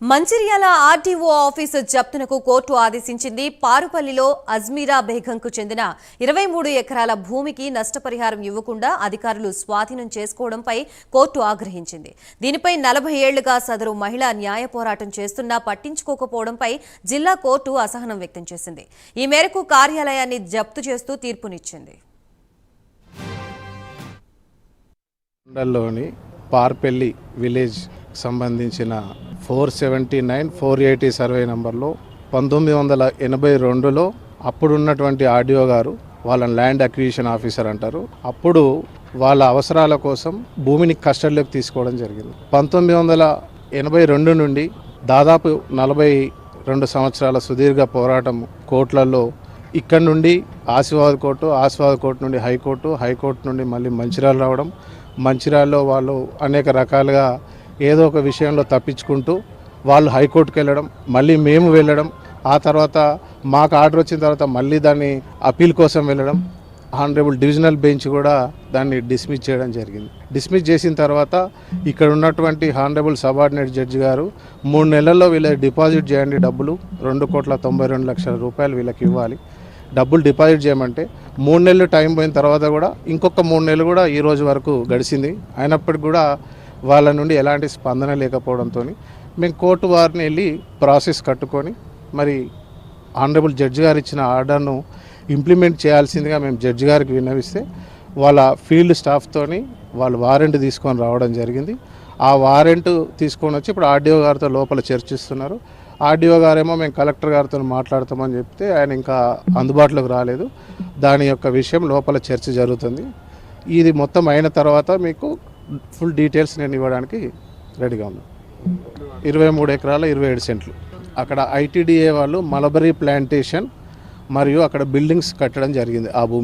Mancherial RTO office జప్తునకు court ఆదేశించింది. పారుపల్లిలో అజ్మీరా బేగంకు చెందిన ఇరవై మూడు ఎకరాల భూమికి నష్టపరిహారం ఇవ్వకుండా అధికారులు స్వాధీనం చేసుకోవడంపై కోర్టు ఆగ్రహించింది. దీనిపై నలభై ఏళ్ళుగా సదరు మహిళ న్యాయ పోరాటం చేస్తున్నా పట్టించుకోకపోవడంపై జిల్లా కోర్టు అసహనం వ్యక్తం చేసింది. ఈ మేరకు కార్యాలయాన్ని జప్తు చేస్తూ తీర్పునిచ్చింది. పార్పెల్లి విలేజ్ సంబంధించిన four seventy nine four eighty survey నెంబర్లో పంతొమ్మిది వందల ఎనభై రెండులో అప్పుడున్నటువంటి ఆర్డీఓ గారు వాళ్ళని ల్యాండ్ అక్విజిషన్ ఆఫీసర్ అంటారు. అప్పుడు వాళ్ళ అవసరాల కోసం భూమిని కస్టడీలోకి తీసుకోవడం జరిగింది. పంతొమ్మిది వందల ఎనభై రెండు నుండి దాదాపు నలభై రెండు సంవత్సరాల సుదీర్ఘ పోరాటం కోర్టులలో ఇక్కడ నుండి ఆశీర్వాద్ కోర్టు ఆశీర్వాద్ కోర్టు నుండి హైకోర్టు హైకోర్టు నుండి మళ్ళీ మంచిర్యాల రావడం మంచిర్యాలలో వాళ్ళు అనేక రకాలుగా ఏదో ఒక విషయంలో తప్పించుకుంటూ వాళ్ళు హైకోర్టుకు వెళ్ళడం మళ్ళీ మేము వెళ్ళడం ఆ తర్వాత మాకు ఆర్డర్ వచ్చిన తర్వాత మళ్ళీ దాన్ని అప్పీల్ కోసం వెళ్ళడం ఆనరబుల్ డివిజనల్ బెంచ్ కూడా దాన్ని డిస్మిస్ చేయడం జరిగింది. డిస్మిస్ చేసిన తర్వాత ఇక్కడ ఉన్నటువంటి హానరబుల్ సబార్డినేట్ జడ్జి గారు మూడు నెలల్లో వీళ్ళకి డిపాజిట్ చేయండి డబ్బులు రెండు కోట్ల తొంభై రెండు లక్షల రూపాయలు వీళ్ళకి ఇవ్వాలి. డబ్బులు డిపాజిట్ చేయమంటే మూడు నెలలు టైం పోయిన తర్వాత కూడా ఇంకొక మూడు నెలలు కూడా ఈ రోజు వరకు గడిచింది. అయినప్పటికి కూడా వాళ్ళ నుండి ఎలాంటి స్పందన లేకపోవడంతో మేము కోర్టు వారిని వెళ్ళి ప్రాసెస్ కట్టుకొని మరి ఆనరబుల్ జడ్జి గారు ఇచ్చిన ఆర్డర్ను ఇంప్లిమెంట్ చేయాల్సిందిగా మేము జడ్జి గారికి విన్నవిస్తే వాళ్ళ ఫీల్డ్ స్టాఫ్తోని వాళ్ళు వారెంట్ తీసుకొని రావడం జరిగింది. ఆ వారెంట్ తీసుకొని వచ్చి ఇప్పుడు ఆర్డీఓ గారితో లోపల చర్చిస్తున్నారు. ఆర్డీఓ గారేమో మేము కలెక్టర్ గారితో మాట్లాడతామని చెప్తే ఆయన ఇంకా అందుబాటులోకి రాలేదు. దాని యొక్క విషయం లోపల చర్చ జరుగుతుంది. ఇది మొత్తం అయిన తర్వాత మీకు ఫుల్ డీటెయిల్స్ నేను ఇవ్వడానికి రెడీగా ఉన్నాను ఇరవై మూడు ఎకరాల ఇరవై ఏడు సెంట్లు. అక్కడ ఐటీడీఏ వాళ్ళు మలబరీ ప్లాంటేషన్ మరియు అక్కడ బిల్డింగ్స్ కట్టడం జరిగింది ఆ భూమి